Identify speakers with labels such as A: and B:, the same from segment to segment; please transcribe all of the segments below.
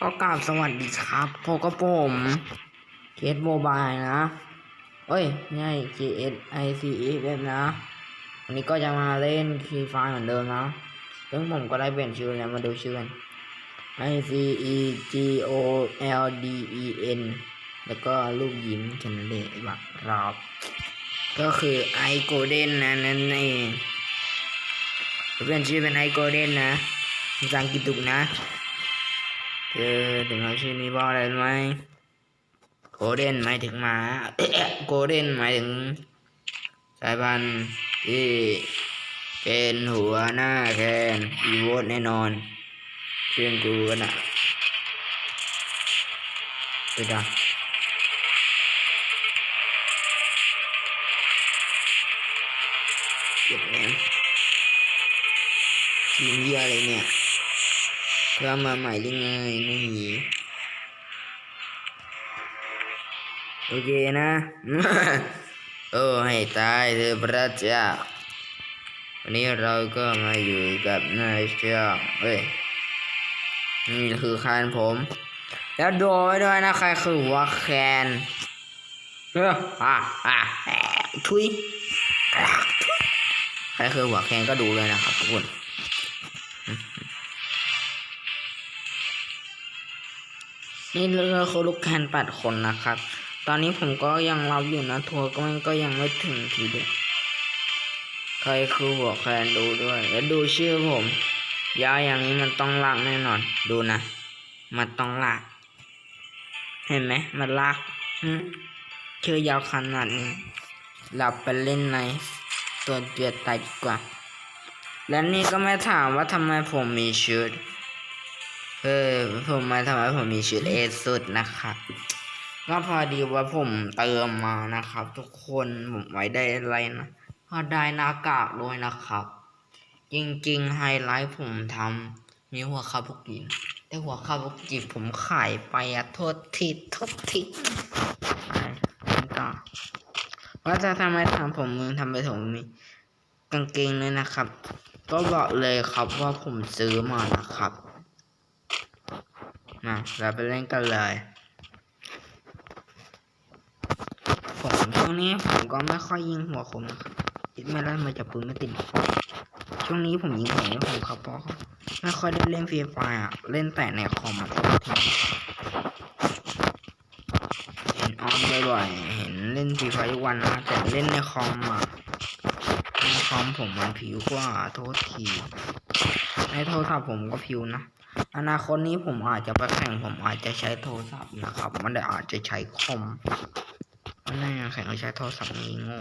A: ก็กราบสวัสดีครับพบกับผมเคสโมบายนะเอ้ยไม่ใช่ K S I C E F นะ วันนี้ก็จะมาเล่นคีไฟเหมือนเดิมนะซึ่งผมก็ได้เปลี่ยนชื่อแล้วมาดูชื่อกัน I C E G O L D E N แล้วก็ลูกยิ้มแค่นั้นเองแบบรอบ ก็คือไอโกเด้นนะนั่นเองเปลี่ยนชื่อเป็นไอโกเด้นนะภาษาอังกฤษถูกนะ เออถึงเอาชื่อนี้บอกอะได้ไหมโกลเด้นหมายถึงหมาโกลเด้นหมายถึง สายพันธุ์ที่เป็นหัวหน้าแคนอีโวตแน่นอนเชื่องกูกันอะไปดังเก็บแหนทีมเยี่ยอะไรเนี่ย เพื่อมาใหม่หรือไงไม่หนีโอเคนะ โอ้ให้ตายเถอะพระเจ้า วันนี้เราก็มาอยู่กับนายเจ้าเฮ้ย นี่คือคานผม แล้วดูไว้ด้วยนะใครคือหัวแคนเอออะอะทุย ใครคือหัวแคนก็ดูเลยนะครับทุกคน นี่เรือคือลูกแคนแปดคนนะครับ ตอนนี้ผมก็ยังรับอยู่นะทัวร์ก็มันก็ยังไม่ถึงทีเดียวใครคือหัวแคนดูด้วย แล้วดูชื่อผมยาวอย่างนี้มันต้องลากแน่นอน ดูนะ มันต้องลาก เห็นไหมมันลากหึชื่อยาวขนาดนี้เราไปเล่นในตัวเดียวตายดีกว่า และนี่ก็ไม่ถามว่าทำไมผมมีชุด เออผมมาทำไมผมมีชุดเอสุดนะครับก็พอดีว่าผมเติมมานะครับ ทุกคนผมไว้ได้อะไรนะพอได้หน้ากากด้วยนะครับ จริงๆไฮไลท์ผมทำมีหัวคาบุกิแต่หัวคาบุกิผมขายไปอะโทษทีโทษทีไปแล้วก็ว่าจะทำไมทำผมมึงทำไปผมมีกางเกงเลยนะครับ ก็บอกเลยครับว่าผมซื้อมานะครับ มาเราไปเล่นกันเลยผมช่วงนี้ผมก็ไม่ค่อยยิงหัวคมนะครับคิดไม่ได้มาจากปืนไม่ติดช่วงนี้ผมยิงหัวไม่คมครับเพราะไม่ค่อยได้เล่นฟรีไฟอะเล่นแต่ในคอมอะเห็นออนบ่อยๆเห็นเล่นฟรีไฟทุกวันนะแต่เล่นในคอมอะในคอมผมมันผิวกว่าโทษทีในโทรศัพท์ผมก็ผิวนะ อนาคตนี้ผมอาจจะไปแข่งผมอาจจะใช้โทรศัพท์นะครับไมันได้อาจจะใช้คอมไม่ได้แข่งก็ใช้โทรศัพท์นี้โง่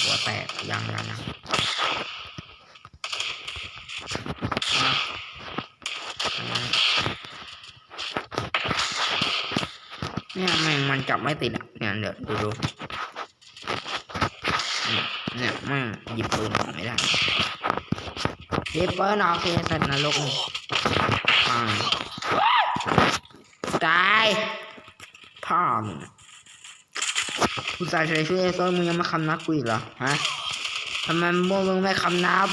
A: หัวแตกยังยังนะเนี่ยแม่งมันจับไม่ติดอะเนี่ยเดี๋ยวดูดูเนี่ยเนี่ยแม่งหยิบปืนออกไม่ได้ เย็บเปิ้ลโอเคสัตว์นรกปังตายพ่อมึงผู้ชายใช้ชื่อเอโซมึงยังไม่คำนับกูอีกเหรอฮะทำไมพวกมึงไม่คำนับ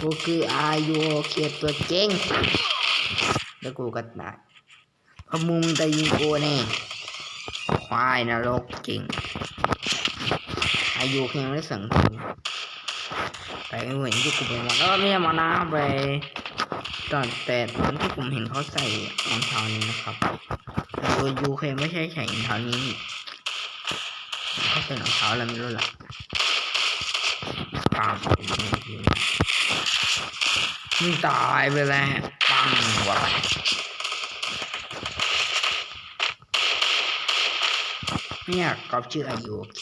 A: กูคืออายุเขียตัวเก่งแล้วกูก็ตายพะมึงจะยิงกูนี่ควายนรกจริงอายุเพียงไม่สังกูไปเหมือนที่กูเป็นวันแล้วก็ไม่ได้มานะไปตอนแต่ตอนที่ผมเห็นเขาใส่รองเท้านี้นะครับแต่ตัวยูเคไม่ใช่ใส่รองเท้านี้เขาใส่รองเท้าอะไรไม่รู้ล่ะตามมึงตายไปแล้วปังหัวไปไม่อยากกอบชื่ออายุโอเค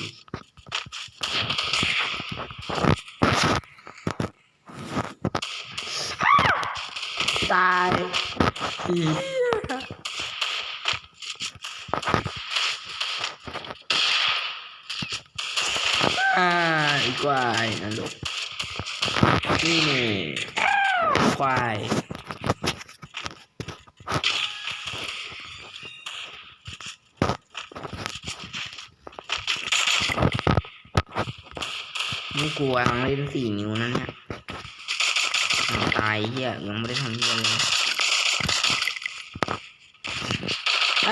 A: ตาย อีอ่าอีกควายนะลูกนี่นี่ควายไม่กลัวทั้งเล่นสี่นิ้วนั่นเนี่ยตายเหี้ยยังไม่ได้ทำเหี้ยเลยเฮ้ย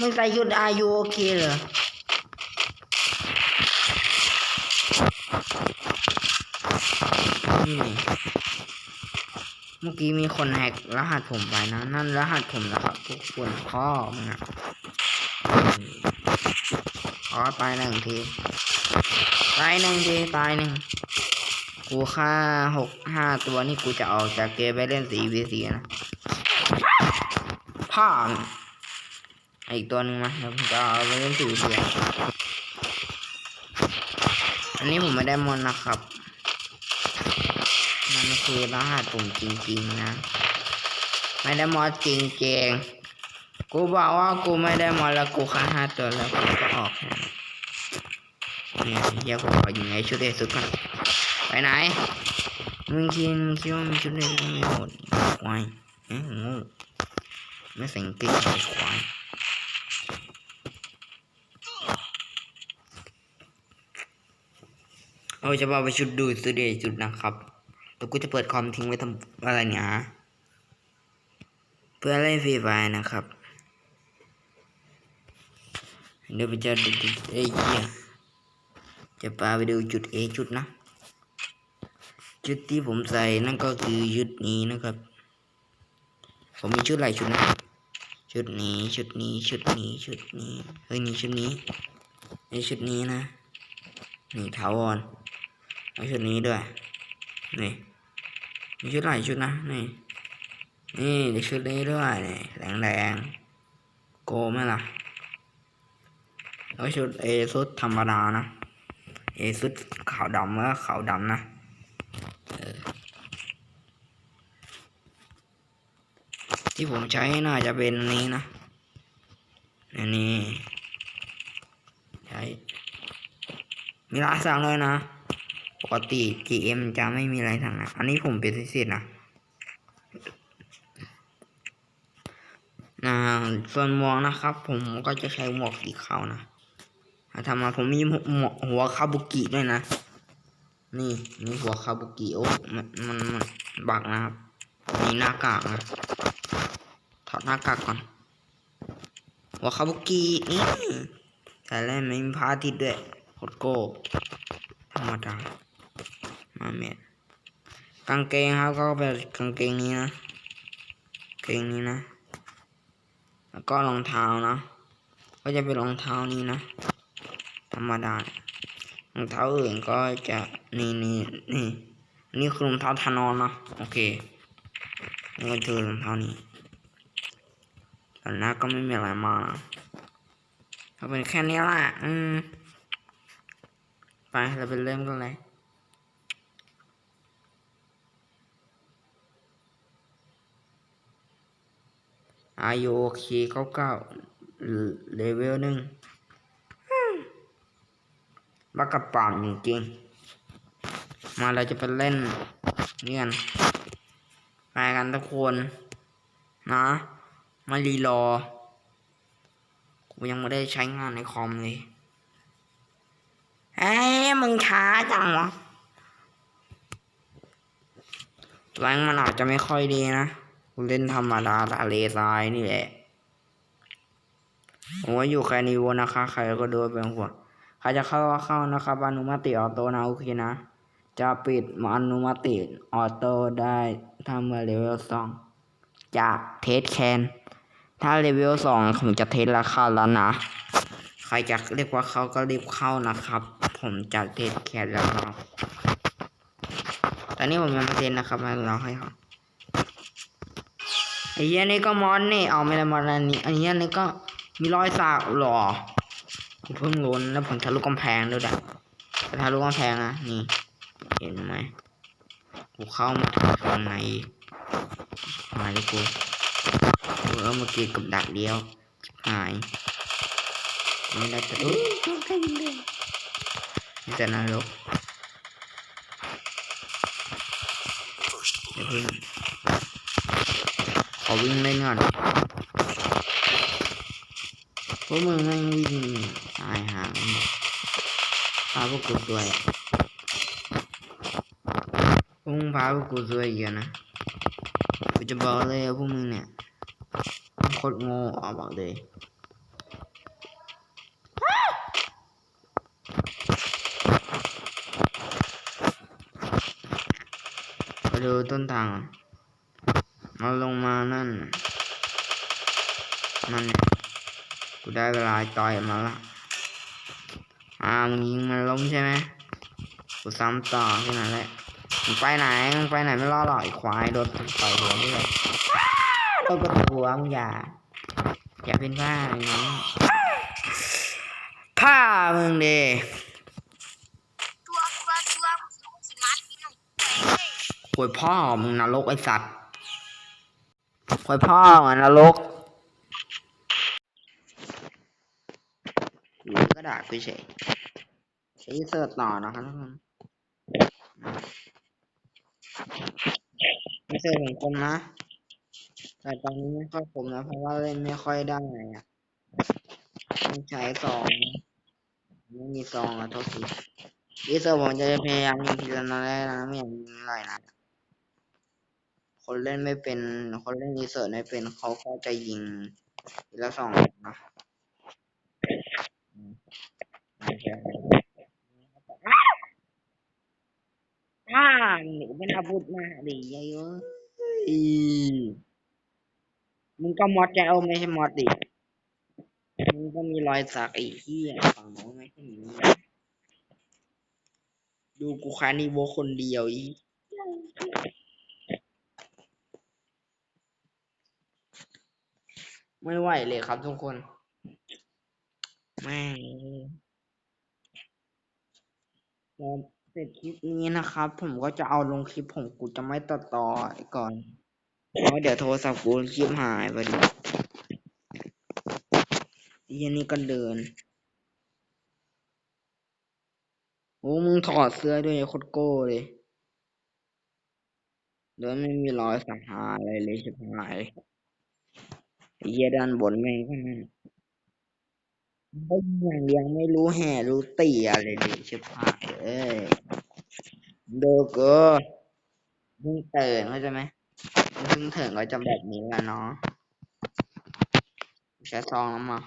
A: มึงใส่ชุดอายุโอเคเหรอนี่เมื่อกี้มีคนแฮกรหัสผมไปนะ นั่นรหัสผมนะครับทุกคนพ่อมึงอะขอตายหนึ่งทีตายหนึ่งทีตายหนึ่งกูฆ่าหกห้าตัวนี่กูจะออกจากเกมไปเล่นสีวีสีนะพ่อม อีกตัวหนึ่งมาเดี๋ยวผมจะเอาไปเล่นสีวีสีอันนี้ผมไม่ได้มอนนะครับ มันคือรหัสผมจริงๆนะ ไม่ได้มอดจริงๆกูบอกว่ากูไม่ได้มอดแล้วกูฆ่าห้าตัวแล้วกูก็ออกเนี่ยเฮียผมขอยิงไอ้ชุดเอสุดก่อนไปไหนมึงคิดคิดว่ามีชุดเล่นไม่หมดควายเอ้ยงูไม่ส่กางเกงไอ้ควาย เอาจะบอกไปชุดดูสุดเดชุดนะครับแล้วกูจะเปิดคอมทิ้งไว้ทำอะไรเนี่ยฮะเพื่อเล่นฟรีไฟนะครับเดี๋ยวไปจะดูจุดเอ้ยเยจะพาไปดูจุดเอจุดนะ ชุดที่ผมใส่นั่นก็คือชุดนี้นะครับ ผมมีชุดหลายชุดนะชุดนี้ชุดนี้ชุดนี้ชุดนี้เฮ้ยนี่ชุดนี้ไอชุดนี้นะนี่ถาวร เอชุดนี้ด้วย นี่ มีชุดหลายชุดนะ นี่ นี่ชุดนี้ด้วย นี่แดงแดงๆโกไหมล่ะ แล้วชุดเอชุดธรรมดานะ เอชุดขาวดำแล้วขาวดำนะที่ผมใช้น่าจะเป็นนี้นะ อันนี้ ใช้ มีลายสั่งเลยนะ ปกติ GM จะไม่มีอะไรสั่งนะอันนี้ผมเป็นพิเศษนะนะส่วนหมวกนะครับ ผมก็จะใช้หมวกสีขาวนะทำมาผมมีหมวกหัวคาบุกิด้วยนะ นี่นี่หัวคาบุกิโอ้มันมันมันบักนะครับมีหน้ากากนะถอดหน้ากากก่อน หัวคาบุกินี่แต่แล้วไม่มีพาทิตย์ด้วยโคตรโก้ธรรมดา มาเมดกางเกงครับก็เป็นกางเกงนี้นะเกงนี้นะ แล้วก็รองเท้านะ ก็จะเป็นรองเท้านี้นะ ธรรมดารองเท้าอื่นก็จะนี่นี่นี่นี่คือรองเท้าทานอนนะโอเคนี่ก็คือรองเท้านี้แต่หน้าก็ไม่มีอะไรมาก็เป็นแค่นี้แหละอืมไปเราไปเริ่มกันเลย อายุโอเคเก้าเก้าเลเวลหนึ่งบักกระป๋องจริงๆ มาเราจะไปเล่นนี่กันไปกันทุกคนนะมารีรอ กูยังไม่ได้ใช้งานในคอมเลยเอ้ยมึงช้าจังวะแรงมันอาจจะไม่ค่อยดีนะ กูเล่นธรรมดาทะเลทรายนี่แหละผมว่าอยู่แค่นี้วนนะคะใครก็โดูเป็นหัวใครจะเข้าก็เข้านะครับอนุมัติออโต้นะโอเคนะ จะปิดอนุมัติออโต้ได้ถ้าเมื่อเลเวลสองจะเทสแคนถ้าเลเวลสองผมจะเทสราคาแล้วนะ ใครจะเรียกว่าเขาก็รีบเข้านะครับ ผมจะเทสแคนแล้วครับตอนนี้ผมยังไม่เทสนะครับมาเราให้เขา ไอ้เหี้ยนี่ก็มอนนี่เอาไม่ได้มอนอันนี้อันนี้อันนี้ก็มีรอยสักหรอผมเพิ่งรู้นแล้วผมทะลุกำแพงด้วยแหละทะลุกำแพงนะนี่ เห็นไหมกูเข้ามาถึงข้างในมาเลยกูเออเมื่อกี้กับดักเดียวหายไม่ได้จะอุ้ยช่วยกันเลยนี่จะนรกเดี๋ยวเพิ่ง ขอวิ่งเล่นก่อนพวกมึงแม่งวิ่งตายหาพาพวกกูด้วยพวกมึงพาพวกกูซวยอีกอะนะกูจะบอกเลยว่าพวกมึงเนี่ยโคตรโง่อะบอกเลยไปดูต้นทางอะ เอาลงมานั่น นั่นเนี่ยกูได้เวลาต่อยมาละอ่ามึงยิงมันล้มใช่ไหมกูซ้ำต่อแค่นั้นแหละมึงไปไหนมึงไปไหนไม่รอดหรอกไอ้ควายโดนต่อยหัวนี่เลยโดนกระตุกหัวมึงอย่า อย่าเป็นบ้าไอ้น้องผ้ามึงเด
B: ตัวตัวตัวลูกสิมัดพี่น้องแข็งเลย
A: ควยพ่อมึงนรกไอสัตว์ ควยพ่อมึงนรกหรือกระดาษไปเฉยใช้เสิร์ชต่อนะครับทุกคนไม่เสิร์ชของผมนะ แต่ตอนนี้ไม่ค่อยผมนะเพราะว่าเล่นไม่ค่อยได้อะต้องใช้ซองไม่มีซองอะโทษทีดีเซอร์ผมจะพยายามยิงทีละนัดแรกนะไม่อยางยิงหลายนัด คนเล่นไม่เป็นคนเล่นรีเสิร์ชไม่เป็นเขาก็จะยิงทีละสองนัดนะอืมอ้าหนูเป็นอาวุธมาดิเยอะมึงก็มอดจะเอาไม่ใช่มอดดิมึงก็มีรอยสักไอ้เหี้ยฝั่งโน้นไม่ใช่หนีดูกูคานิโวคนเดียวอี ไม่ไหวเลยครับทุกคนแม่งพอเสร็จคลิปนี้นะครับ ผมก็จะเอาลงคลิปผมกูจะไม่ตัดต่อก่อนเพราะเดี๋ยวโทรศัพท์กูคลิปหายพอดีอีอันนี้ก็เดิน โอ้มึงถอดเสื้อด้วยโคตรโก้เลย เดินไม่มีรอยสักหาอะไรเลยชิบหาย ไอ้เหี้ยด้านบนแม่งก็นั่นไม่อย่างเดียวไม่รู้แห่รู้ตีอะไรเลยชิบหายเอ้ยโดโก้เพิ่งตื่นเข้าใจไหมเพิ่งถึงก็จะแบบนี้แหละเนาะใช้ซองแล้วมา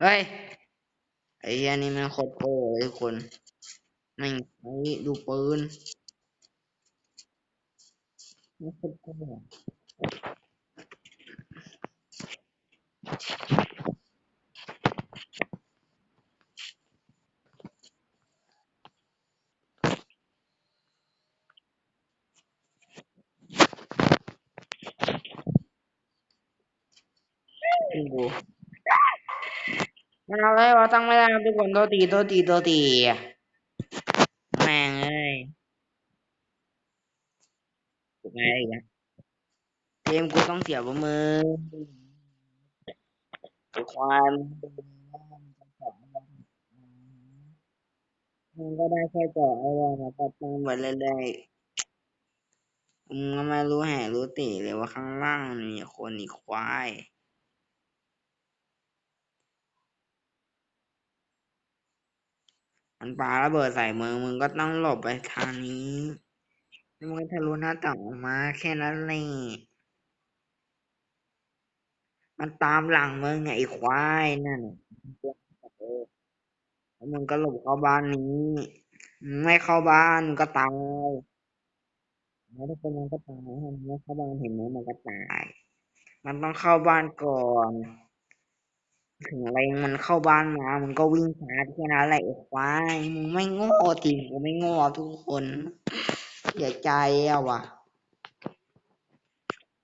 A: เฮ้ยไอ้เหี้ยนี่มันโคตรโก้เลยทุกคน ม่งไอ้ดูปืนมันโคตรโก้ดูกูมันเอาเลยว่าตั้งไม่ได้ครับทุกคนโทษทีโทษทีโทษทีแม่งเอ้ยถูกไงอีกแล้วเกมกูต้องเสียบมือไอ้ความมันก็ได้แค่เจาะไอ้วอลมาตัดตั้งไปเรื่อยๆมึงก็ไม่รู้แห่รู้ติเลยว่าข้างล่างมีคนอีกควาย มันปาระเบิดใส่มึงมึงก็ต้องหลบไปทางนี้แล้วมึงก็ทะลุหน้าต่างออกมาแค่นั้นเลยมันตามหลังมึงไงไอ้ควายนั่นแล้วมึงก็หลบเข้าบ้านนี้ไม่เข้าบ้านก็ตายแล้วทุกคนมันก็ตายมันไม่เข้าบ้านเห็นไหมมันก็ตาย มันต้องเข้าบ้านก่อน ถึงอะไรมันเข้าบ้านมามึงก็วิ่งชาร์จแค่นั้นแหละไอ้ควายมึงไม่โง่จริงกูไม่โง่ทุกคนเสียใจอะว่ะ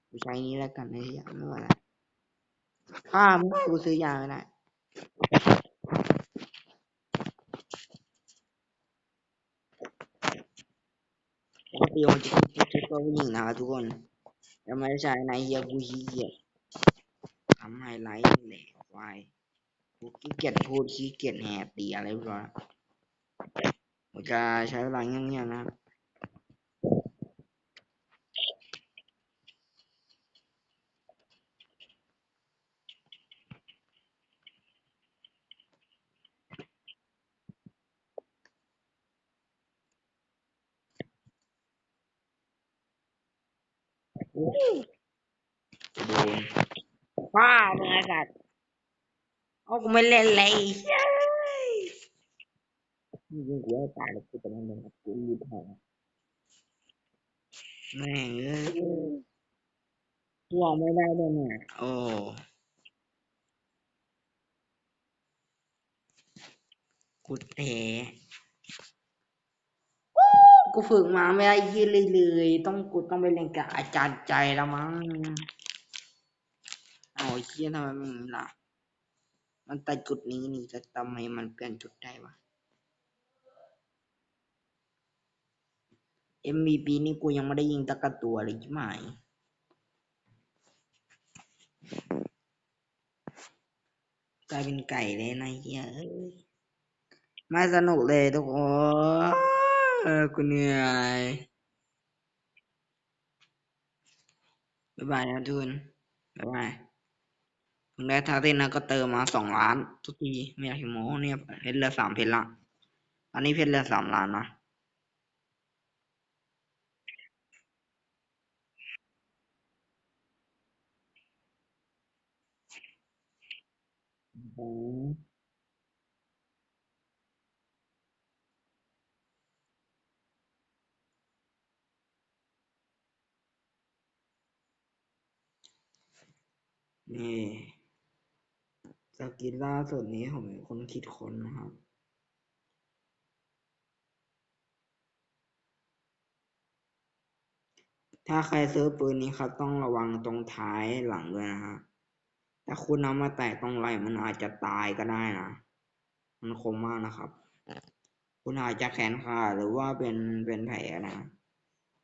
A: กูใช้นี้แล้วกันไอ้เหี้ยไม่ว่าไรข้ามงกูซื้อยาไม่ได้ปกติผมจะคิดชุดตัวผู้หญิงนะครับทุกคนแต่ไม่ใช่ในเฮียกูขี้เกียทำไฮไลท์นี่แหละค ไาขี้เกียจพูดขี้เกียจแหบตีอะไรพวกนี้ผมจะใช้เวลาเงี้ยบๆนะครับโดนป้าเมื่อสัตว์ เอากูไม่เล่นเลยยิงกูให้ตายแล้วกูจะไม่เล่นกูรีบหายแม่งเอ้ยตัวไม่ได้ด้วยเนี่ยโอ้กูเตะกูฝึกมาไม่ได้ยี่เลยเลยต้องกูต้องไปเรียนกับอาจารย์ใจแล้วมั้งเอาไอ้เชี่ยทำไมมึงล่ะ มันตัดจุดนี้นี่จะทำไมมันเปลี่ยนจุดได้วะ MVP นี่กูยังไม่ได้ยิงตะกะตัวเลยใช่ไหมกลายเป็นไก่เลยนะเฮียเอ้ยไม่สนุกเลยทุกคนเออกูเหนื่อยบ๊ายบายนะทุนบ๊ายบาย เพิ่งได้ทาเต้นนะก็เติมมาสองล้าน ทุกทีไม่อยากหิโมเนี่ยเพชรเหลือสามเพชรละตอนนี้เพชรเหลือสามล้านนะโอ้นี่ สกินล่าสุดนี้ผมเป็นคนคิดค้นนะครับถ้าใครซื้อปืนนี้ครับ ต้องระวังตรงท้ายหลังด้วยนะฮะถ้าคุณเอามาแตะตรงไหล่มันอาจจะตายก็ได้นะ มันคมมากนะครับ คุณอาจจะแขนขาดหรือว่าเป็นเป็นแผลนะ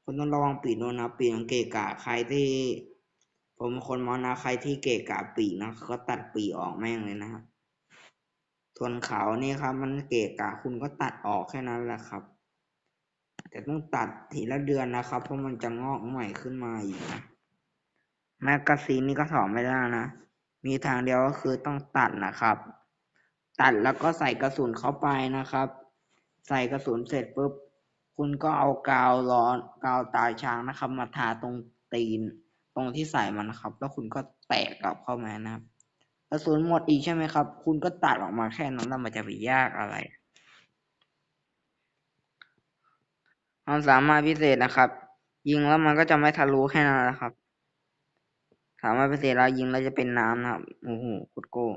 A: คุณต้องระวังปีกด้วยนะปีกของเกะกะใครที่ ผมเป็นคนมอนะใครที่เกะกะปีกนะก็ตัดปีออกแม่งเลยนะครับส่วนเขานี่ครับ มันเกะกะคุณก็ตัดออกแค่นั้นแหละครับ แต่ต้องตัดทีละเดือนนะครับ เพราะมันจะงอกใหม่ขึ้นมาอีกนะแมกกาซีนนี่ก็ถอดไม่ได้นะ มีทางเดียวก็คือต้องตัดนะครับ ตัดแล้วก็ใส่กระสุนเข้าไปนะครับ ใส่กระสุนเสร็จปุ๊บ คุณก็เอากาวร้อนกาวตาช้างนะครับ มาทาตรงตีน ตรงที่ใส่มันนะครับ แล้วคุณก็แตะกลับเข้ามานะครับกระสุนหมดอีกใช่ไหมครับ คุณก็ตัดออกมาแค่นั้นแล้วมันจะไปยากอะไรความสามารถพิเศษนะครับ ยิงแล้วมันก็จะไม่ทะลุแค่นั้นแหละครับ สามารถพิเศษเรายิงแล้วจะเป็นน้ำนะครับโอ้โหโคตรโกง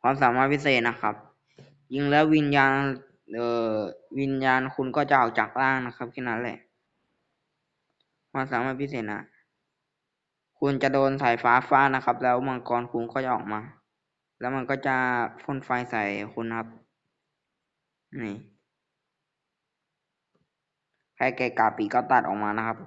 A: ความสามารถพิเศษนะครับ ยิงแล้ววิญญาณเอ่อวิญญาณคุณก็จะออกจากร่างนะครับแค่นั้นแหละ ความสามารถพิเศษนะ คุณจะโดนสายฟ้าฟาดนะครับ แล้วมังกรคุณก็จะออกมา แล้วมันก็จะพ่นไฟใส่คุณครับ นี่ใครแกะกาปีก็ตัดออกมานะครับ